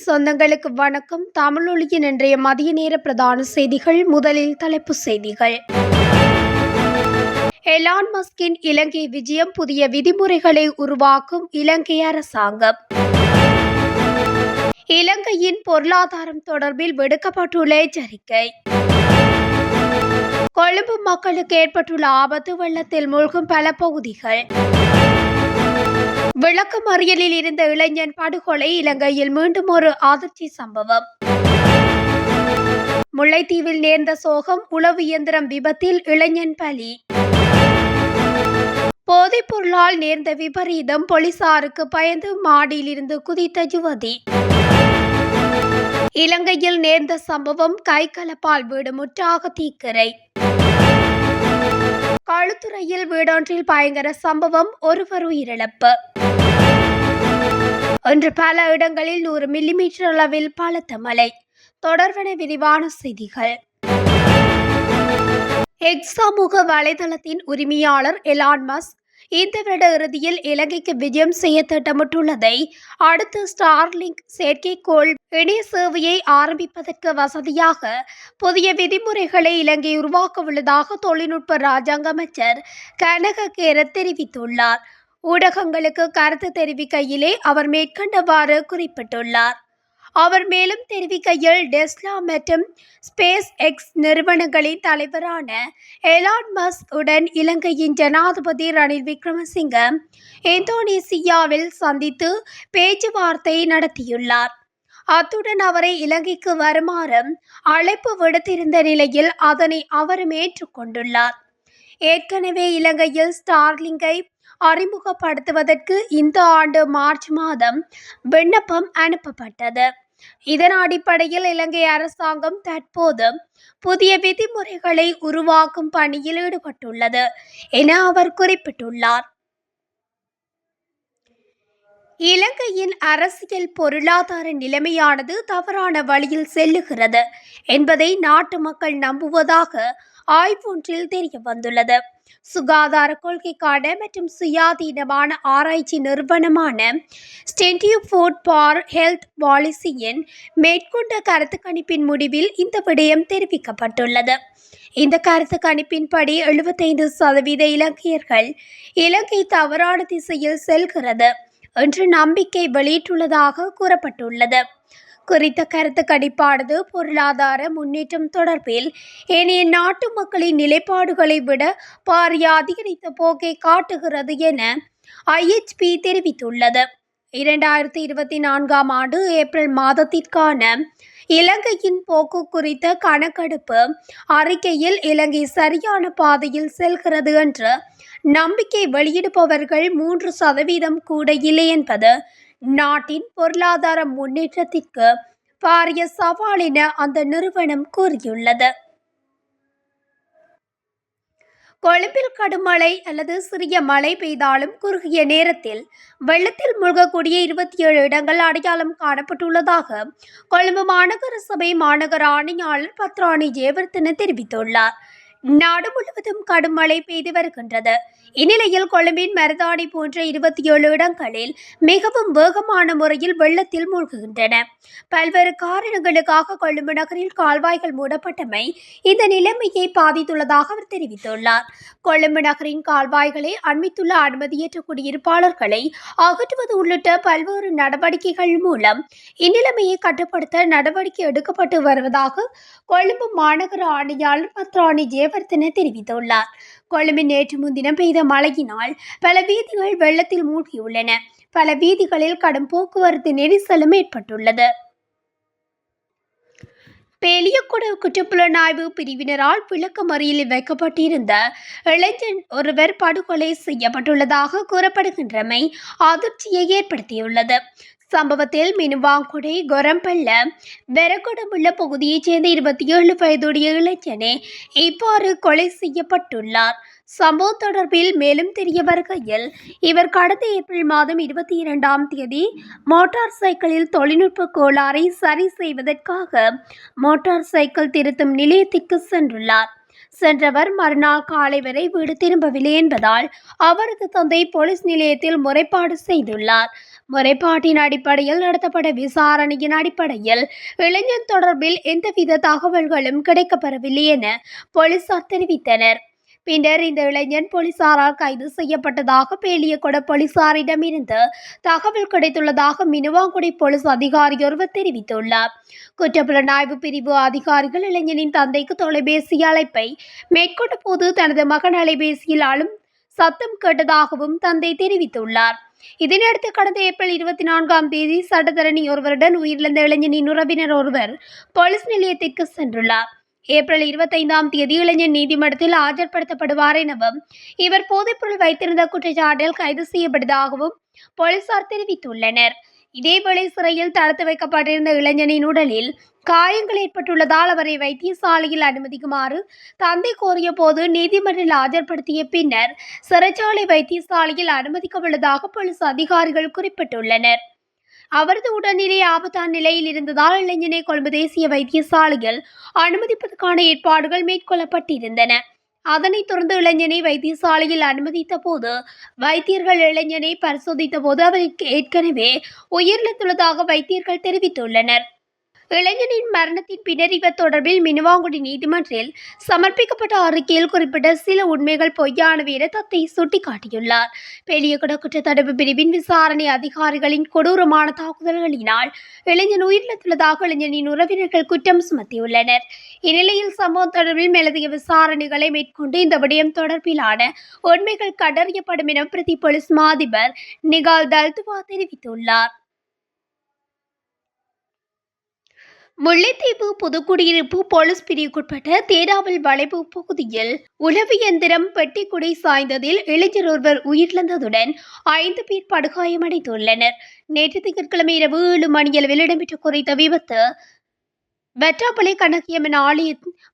சொந்தங்களுக்கு வணக்கம். தமிழொலியின் இன்றைய மதிய நேர பிரதான செய்திகள் முதலில் தலைப்புச் செய்திகள். எலான் மஸ்கின் இலங்கை விஜயம் புதிய விதிமுறைகளை உருவாக்கும் இலங்கை அரசாங்கம். இலங்கையின் பொருளாதாரம் தொடர்பில் விடுக்கப்பட்டுள்ள எச்சரிக்கை. கொழும்பு மக்களுக்கு ஏற்பட்டுள்ள ஆபத்து வெள்ளத்தில் மூழ்கும் பல பகுதிகள். விளக்கமறியலில் இருந்த இளைஞன் படுகொலை இலங்கையில் மீண்டும் ஒரு அதிர்ச்சி சம்பவம். முல்லைத்தீவில் நேர்ந்த சோகம் உளவு இயந்திரம் விபத்தில் இளைஞன் பலி. போதைப் பொருளால் நேர்ந்த விபரீதம் போலீசாருக்கு பயந்து மாடியிலிருந்து குதித்த யுவதி. இலங்கையில் நேர்ந்த சம்பவம் கைகலப்பால் வீடு முற்றாக தீக்கிரை. களுத்துறையில் வீடொன்றில் பயங்கர சம்பவம் ஒருவர் உயிரிழப்பு. இன்று பல இடங்களில் நூறு மில்லிமீட்டர் அளவில் பலத்த மழை. தொடர்வன விரிவான செய்திகள். எக்ஸ் சமூக வலைதளத்தின் உரிமையாளர் எலான் மஸ்க் இந்த வருட இறுதியில் இலங்கைக்கு விஜயம் செய்ய திட்டமிட்டுள்ளதை அடுத்து ஸ்டார்லிங்க் செயற்கைக்கோள் இணைய சேவையை ஆரம்பிப்பதற்கு வசதியாக புதிய விதிமுறைகளை இலங்கை உருவாக்க உள்ளதாக தொழில்நுட்ப ராஜாங்க அமைச்சர் கனக கேர தெரிவித்துள்ளார். ஊடகங்களுக்கு கருத்து தெரிவிக்கையிலே அவர் மேற்கண்டவாறு குறிப்பிட்டுள்ளார். அவர் மேலும் தெரிவிக்கையில் டெஸ்லா மற்றும் ஸ்பேஸ் எக்ஸ் நிறுவனங்களின் தலைவரான எலான் மஸ்க் உடன் இலங்கையின் ஜனாதிபதி ரணில் விக்ரமசிங்க இந்தோனேசியாவில் சந்தித்து பேச்சுவார்த்தை நடத்தியுள்ளார். அத்துடன் அவரை இலங்கைக்கு வருமாறு அழைப்பு விடுத்திருந்த நிலையில் அதனை அவரும் ஏற்றுக்கொண்டுள்ளார். ஏற்கனவே இலங்கையில் ஸ்டார்லிங்கை அறிமுகப்படுத்துவதற்கு இந்த ஆண்டு மார்ச் மாதம் விண்ணப்பம் அனுப்பப்பட்டது. இதன் அடிப்படையில் இலங்கை அரசாங்கம் தற்போது புதிய விதிமுறைகளை உருவாக்கும் பணியில் ஈடுபட்டுள்ளது என அவர் குறிப்பிட்டுள்ளார். இலங்கையின் அரசியல் பொருளாதார நிலைமையானது தவறான வழியில் செல்லுகிறது என்பதை நாட்டு மக்கள் நம்புவதாக ஆய்வொன்றில் தெரிய வந்துள்ளது சுகாதார கொள்கைக்கான மற்றும் சுயாதீனமான ஆராய்ச்சி நிறுவனமான ஸ்டென்டியூ ஃபுட் ஃபார் ஹெல்த் பாலிசியின் மேற்கொண்ட கருத்து கணிப்பின் முடிவில் இந்த விடயம் தெரிவிக்கப்பட்டுள்ளது. இந்த கருத்து கணிப்பின்படி எழுபத்தைந்து சதவீத இலங்கையர்கள் இலங்கை தவறான திசையில் செல்கிறது என்று நம்பிக்கை வெளியிட்டுள்ளதாக கூறப்பட்டுள்ளது. குறித்த கருத்து கணிப்பானது பொருளாதார முன்னேற்றம் தொடர்பில். ஏனைய நாட்டு மக்களின் நிலைப்பாடுகளை விட பாரிய அதிகரித்த போக்கை காட்டுகிறது என ஐஎச்பி தெரிவித்துள்ளது இரண்டாயிரத்தி இருபத்தி நான்காம் ஆண்டு ஏப்ரல் மாதத்திற்கான இலங்கையின் போக்கு குறித்த கணக்கெடுப்பு அறிக்கையில் இலங்கை சரியான பாதையில் செல்கிறது என்று நம்பிக்கை வெளியிடுபவர்கள் மூன்று சதவீதம் கூட இல்லை என்பது நாட்டின் பொருளாதார முன்னேற்றத்திற்கு பாரிய சவால் என அந்த நிறுவனம் கூறியுள்ளது. கொழும்பில் கடுமழை அல்லது சிறிய மழை பெய்தாலும் குறுகிய நேரத்தில் வெள்ளத்தில் மூழ்கக்கூடிய இருபத்தி ஏழு இடங்கள் அடையாளம் காணப்பட்டுள்ளதாக கொழும்பு மாநகர சபை மாநகர ஆணையாளர் பத்ராணி ஜெயவர்தன தெரிவித்துள்ளார். நாடு முழுவதும் கடும் மழை பெய்து வருகின்றது. இந்நிலையில் கொழும்பின் மருதாணி போன்ற இருபத்தி ஏழு இடங்களில் மிகவும் வேகமான முறையில் வெள்ளத்தில் மூழ்குகின்றன. பல்வேறு காரணங்களுக்காக கொழும்பு நகரில் கால்வாய்கள் மூடப்பட்டமை இந்த நிலைமையை பாதித்துள்ளதாக அவர் தெரிவித்துள்ளார். கொழும்பு நகரின் கால்வாய்களை அண்மித்துள்ள அனுமதியேற்ற குடியிருப்பாளர்களை அகற்றுவது உள்ளிட்ட பல்வேறு நடவடிக்கைகள் மூலம் இந்நிலைமையை கட்டுப்படுத்த நடவடிக்கை எடுக்கப்பட்டு வருவதாக கொழும்பு மாநகர ஆணையாளர் பத்ராணி ஜெயவர்தன தெரிவித்துள்ளார். கொழும்பில் நேற்று முன்தினம் பெய்த மழையினால் பல வீதிகள் வெள்ளத்தில் மூழ்கியுள்ளன. பல வீதிகளில் கடும் போக்குவரத்து நெரிசலும் ஏற்பட்டுள்ளது. பெலியகுட குற்றப்புலனாய்வு பிரிவினரால் விளக்கமறியலில் வைக்கப்பட்டிருந்த இளைஞன் ஒருவர் படுகொலை செய்யப்பட்டுள்ளதாக கூறப்படுகின்றமை அதிர்ச்சியை ஏற்படுத்தியுள்ளது. சம்பவத்தில் மினுவாங்குடி கொரம்பள்ள வெரகுடமுள்ள பகுதியைச் சேர்ந்த இருபத்தி ஏழு வயதுடைய இளைஞனே இவ்வாறு கொலை செய்யப்பட்டுள்ளார். சம்பவம் தொடர்பில் மேலும் தெரிய வருகையில் இவர் கடந்த ஏப்ரல் மாதம் இருபத்தி இரண்டாம் தேதி மோட்டார் சைக்கிளில் தொழில்நுட்ப கோளாறை சரி செய்வதற்காக மோட்டார் சைக்கிள் திருத்தும் நிலையத்திற்கு சென்றுள்ளார். சென்றவர் மறுநாள் காலை வரை வீடு திரும்பவில்லை என்பதால் அவரது தந்தை போலீஸ் நிலையத்தில் முறைப்பாடு செய்துள்ளார். முறைப்பாட்டின் அடிப்படையில் நடத்தப்பட்ட விசாரணையின் அடிப்படையில் இளைஞன் தொடர்பில் எந்தவித தகவல்களும் கிடைக்கப்பெறவில்லை என போலீசார் தெரிவித்தனர். பின்னர் இந்த இளைஞன் போலீசாரால் கைது செய்யப்பட்டதாக பேலியகொட போலீசாரிடமிருந்து தகவல் கிடைத்துள்ளதாக மினுவாங்குடி போலீஸ் அதிகாரி ஒருவர் தெரிவித்துள்ளார். குற்றப்புலனாய்வு பிரிவு அதிகாரிகள் இளைஞனின் தந்தைக்கு தொலைபேசி அழைப்பை மேற்கொண்ட போது தனது மகன் அலைபேசியில் ஆளும் சத்தம் கேட்டதாகவும் தந்தை தெரிவித்துள்ளார். இதனையடுத்து கடந்த ஏப்ரல் இருபத்தி நான்காம் தேதி சட்டத்தரணி ஒருவருடன் உயிரிழந்த இளைஞனின் உறவினர் ஒருவர் போலீஸ் நிலையத்திற்கு சென்றுள்ளார். ஏப்ரல் இருபத்தைந்தாம் தேதி இளைஞன் நீதிமன்றத்தில் ஆஜர்படுத்தப்படுவார் எனவும் இவர் போதைப்பொருள் வைத்திருந்த குற்றச்சாட்டில் கைது செய்யப்பட்டதாகவும் போலீசார் தெரிவித்துள்ளனர். இதேவேளை சிறையில் தடுத்து வைக்கப்பட்டிருந்த இளைஞனின் உடலில் காயங்கள் ஏற்பட்டுள்ளதால் அவரை வைத்தியசாலையில் அனுமதிக்குமாறு தந்தை கோரிய போது நீதிமன்றில் ஆஜர்படுத்திய பின்னர் சிறைச்சாலை வைத்தியசாலையில் அனுமதிக்கவுள்ளதாக போலீஸ் அதிகாரிகள் குறிப்பிட்டுள்ளனர். அவரது உடல்நிலை ஆபத்தான நிலையில் இருந்ததால் இளைஞனை கொழும்பு தேசிய வைத்தியசாலையில் அனுமதிப்பதற்கான ஏற்பாடுகள் மேற்கொள்ளப்பட்டிருந்தன. அதனைத் தொடர்ந்து இளைஞனை வைத்தியசாலையில் அனுமதித்த போது வைத்தியர்கள் இளைஞனை பரிசோதித்த போது அவருக்கு ஏற்கனவே உயிரிழந்துள்ளதாக வைத்தியர்கள் தெரிவித்துள்ளனர். இளைஞனின் மரணத்தின் பின்னறிவு தொடர்பில் மினுவாங்குடி நீதிமன்றில் சமர்ப்பிக்கப்பட்ட அறிக்கையில் குறிப்பிட்ட சில உண்மைகள் பொய்யானவை என தத்தை சுட்டிக்காட்டியுள்ளார். பெரியகுட குற்றத்தடுப்பு பிரிவின் விசாரணை அதிகாரிகளின் கொடூரமான தாக்குதல்களினால் இளைஞன் உயிரிழந்துள்ளதாக இளைஞனின் உறவினர்கள் குற்றம் சுமத்தியுள்ளனர். இந்நிலையில் சம்பவம் தொடர்பில் மேலதிக விசாரணைகளை மேற்கொண்டு இந்த விடயம் தொடர்பிலான உண்மைகள் கண்டறியப்படும் என பிரதி போலீஸ் மாதிபர் நிகால் தல்துவா தெரிவித்துள்ளார். முல்லைத்தீவு புதுக்குடியிருப்பு போலீஸ் பிரிவுக்குட்பட்ட தேராவல் வளைவு பகுதியில் உளவு இயந்திரம் பெட்டிக்குடை சாய்ந்ததில் இளைஞர் ஒருவர் உயிரிழந்ததுடன் ஐந்து பேர் படுகாயமடைந்துள்ளனர். நேற்று திங்கட்கிழமை இரவு ஏழு மணியளவில் இடம்பெற்ற குறித்த விபத்து வெற்றாப்பள்ளி கண்ணகியம்மன் ஆலய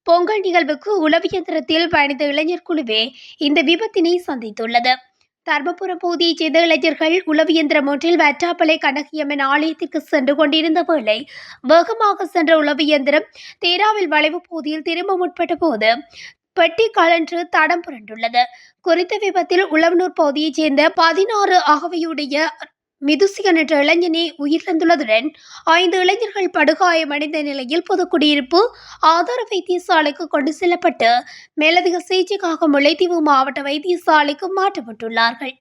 பொங்கல் நிகழ்வுக்கு உளவு இயந்திரத்தில் பயணித்த இளைஞர் குழுவே இந்த விபத்தினை சந்தித்துள்ளது. தர்மபுரம் பகுதியைச் சேர்ந்த இளைஞர்கள் உளவு இயந்திரம் ஒன்றில் வெற்றாப்பளை கண்ணகியம்மன் ஆலயத்திற்கு சென்று கொண்டிருந்த வேளை வேகமாக சென்ற உளவு இயந்திரம் தேராவில் வளைவு பகுதியில் திரும்ப முற்பட்ட போது பெட்டி கலன்று தடம் புரண்டுள்ளது. குறித்த விபத்தில் உளவனூர் பகுதியைச் சேர்ந்த பதினாறு அகவையுடைய மிதுசியன் என்ற இளைஞனே உயிரிழந்துள்ளதுடன் ஐந்து இளைஞர்கள் படுகாயமடைந்த நிலையில் பொதுக்குடியிருப்பு ஆதார வைத்தியசாலைக்கு கொண்டு செல்லப்பட்டு மேலதிக சிகிச்சைக்காக முல்லைத்தீவு மாவட்ட வைத்தியசாலைக்கு மாற்றப்பட்டுள்ளார்கள்.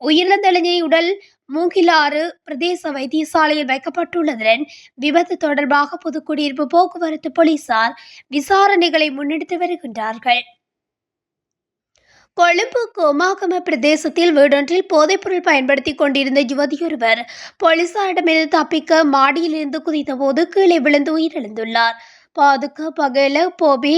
உயிரிழந்த இளைஞரை உடல் மூங்கிலாறு பிரதேச வைத்தியசாலையில் வைக்கப்பட்டுள்ளதுடன் விபத்து தொடர்பாக புதுக்குடியிருப்பு போக்குவரத்து போலீசார் விசாரணைகளை முன்னெடுத்து வருகின்றார்கள். கொழும்பு கோமாகம பிரதேசத்தில் வீடொன்றில் போதைப்பொருள் பயன்படுத்தி கொண்டிருந்த யுவதியொருவர் போலீசாரிடமிருந்து தப்பிக்க மாடியிலிருந்து குதித்தபோது கீழே விழுந்து உயிரிழந்துள்ளார். பாதுகா பகல போபே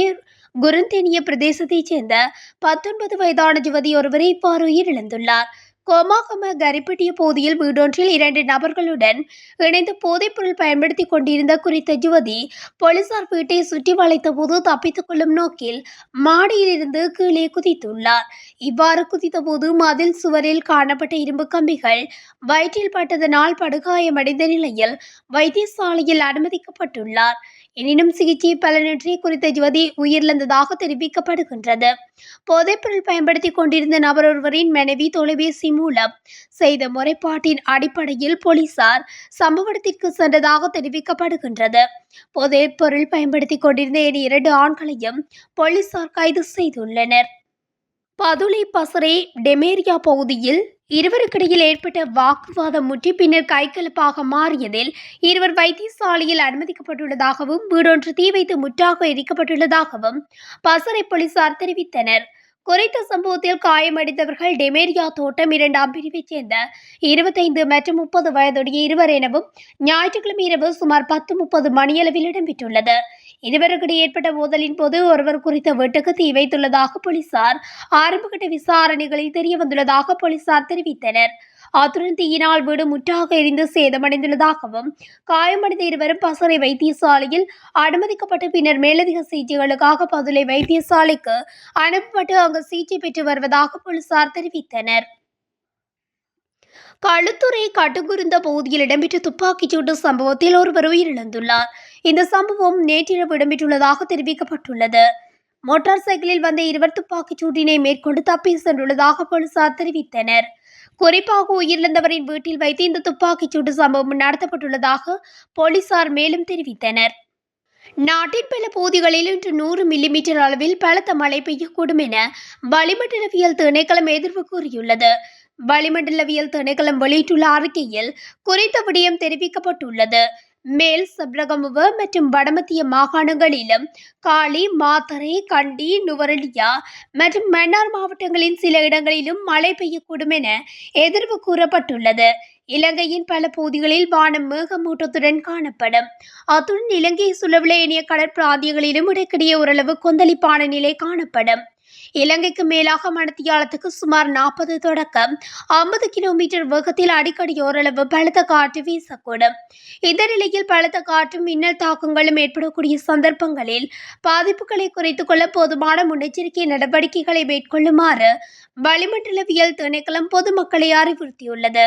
குருந்தெனிய பிரதேசத்தைச் சேர்ந்த பத்தொன்பது வயதான யுவதி ஒருவர் இவ்வாறு உயிரிழந்துள்ளார். கோமாகம கரிப்பட்டிய பகுதியில் வீடொன்றில் இரண்டு நபர்களுடன் இணைந்து போதைப்பொருள் பயன்படுத்தி கொண்டிருந்த குறித்த யுவதி போலீசார் வீட்டை சுற்றி வளைத்த போது தப்பித்துக் கொள்ளும் நோக்கில் மாடியிலிருந்து கீழே குதித்துள்ளார். இவ்வாறு குதித்தபோது மதில் சுவரில் காணப்பட்ட இரும்பு கம்பிகள் வயிற்றில் பட்டதனால் படுகாயமடைந்த நிலையில் வைத்தியசாலையில் அனுமதிக்கப்பட்டுள்ளார். எனினும் சிகிச்சை பலனின்றி குறித்த யுவதி உயிரிழந்ததாக தெரிவிக்கப்படுகின்றது. போதைப்பொருள் பயன்படுத்தி கொண்டிருந்த நபர் ஒருவரின் மனைவி தொலைபேசி மூலம் செய்த முறைப்பாட்டின் அடிப்படையில் போலீசார் சம்பவ இடத்திற்கு சென்றதாக தெரிவிக்கப்படுகின்றது. போதைப்பொருள் பயன்படுத்தி கொண்டிருந்த என இரண்டு ஆண்களையும் போலீசார் கைது செய்துள்ளனர். பதுளை பசரே டெமேரியா பகுதியில் இருவருக்கிடையில் ஏற்பட்ட வாக்குவாதம் முற்றி பின்னர் கைகலப்பாக மாறியதில் இருவர் வைத்தியசாலையில் அனுமதிக்கப்பட்டுள்ளதாகவும் வீடொன்று தீ வைத்து முற்றாக எரிக்கப்பட்டுள்ளதாகவும் பசறை போலீசார் தெரிவித்தனர். குறித்த சம்பவத்தில் காயமடைந்தவர்கள் டெமேரியா தோட்டம் இரண்டாம் பிரிவைச் சேர்ந்த இருபத்தைந்து மற்றும் முப்பது வயதுடைய இருவர் எனவும் ஞாயிற்றுக்கிழமை இரவு சுமார் பத்து முப்பது மணியளவில் இடம்பெற்றுள்ளது. இருவருக்கிடையே ஏற்பட்ட மோதலின் போது ஒருவர் குறித்த வீட்டுக்கு தீ வைத்துள்ளதாக போலீசார் ஆரம்பகட்ட விசாரணைகளில் தெரிய வந்துள்ளதாக போலீசார் தெரிவித்தனர். அத்துடன் தீயினால் வீடு முற்றாக எரிந்து சேதமடைந்துள்ளதாகவும் காயமடைந்த இருவரும் பசறை வைத்தியசாலையில் அனுமதிக்கப்பட்டு பின்னர் மேலதிக சிகிச்சைகளுக்காக பதுளை வைத்தியசாலைக்கு அனுப்பப்பட்டு அங்கு சிகிச்சை பெற்று வருவதாக போலீசார் தெரிவித்தனர். களுத்துறை கட்டுகுருந்த பகுதியில் இடம்பெற்ற துப்பாக்கிச்சூட்டு சம்பவத்தில் ஒருவர் உயிரிழந்துள்ளார். இந்த சம்பவம் நேற்றிரவு இடம்பெற்றுள்ளதாக தெரிவிக்கப்பட்டுள்ளது. மோட்டார் சைக்கிளில் வந்த இருவர் துப்பாக்கிச் சூட்டினை மேற்கொண்டு தப்பி சென்றுள்ளதாக போலீசார் தெரிவித்தனர். குறிப்பாக உயிரிழந்தவரின் வீட்டில் வைத்து இந்த துப்பாக்கிச் சூட்டு சம்பவம் நடத்தப்பட்டுள்ளதாக போலீசார் மேலும் தெரிவித்தனர். நாட்டின் பல பகுதிகளில் இன்று நூறு மில்லிமீட்டர் அளவில் பலத்த மழை பெய்யக்கூடும் என வளிமண்டலவியல் திணைக்களம் எதிர்ப்பு கூறியுள்ளது. வளிமண்டலவியல் திணைக்களம் வெளியிட்டுள்ள அறிக்கையில் குறித்த விடயம் தெரிவிக்கப்பட்டுள்ளது. மேல் சப்ரகமுவ மற்றும் வடமத்திய மாகாணங்களிலும் காலி மாத்தரை கண்டி நுவரலியா மற்றும் மன்னார் மாவட்டங்களின் சில இடங்களிலும் மழை பெய்யக்கூடும் என எதிர்வு கூறப்பட்டுள்ளது. இலங்கையின் பல பகுதிகளில் வானம் மேகமூட்டத்துடன் காணப்படும். அத்துடன் இலங்கையை சுழவுள்ள இணைய கடற்பிராந்தியங்களிலும் இடைக்கிடையே ஓரளவு கொந்தளிப்பான நிலை காணப்படும். இலங்கைக்கு மேலாக மணத்தியாலத்துக்கு சுமார் நாற்பது தொடக்கம் ஐம்பது கிலோமீட்டர் வேகத்தில் அடிக்கடி ஓரளவு பலத்த காற்று வீசக்கூடும். இந்த நிலையில் பலத்த காற்றும் மின்னல் தாக்கங்களும் ஏற்படக்கூடிய சந்தர்ப்பங்களில் பாதிப்புகளை குறைத்துக் கொள்ள போதுமான முன்னெச்சரிக்கை நடவடிக்கைகளை மேற்கொள்ளுமாறு வளிமண்டலவியல் திணைக்களம் பொதுமக்களை அறிவுறுத்தியுள்ளது.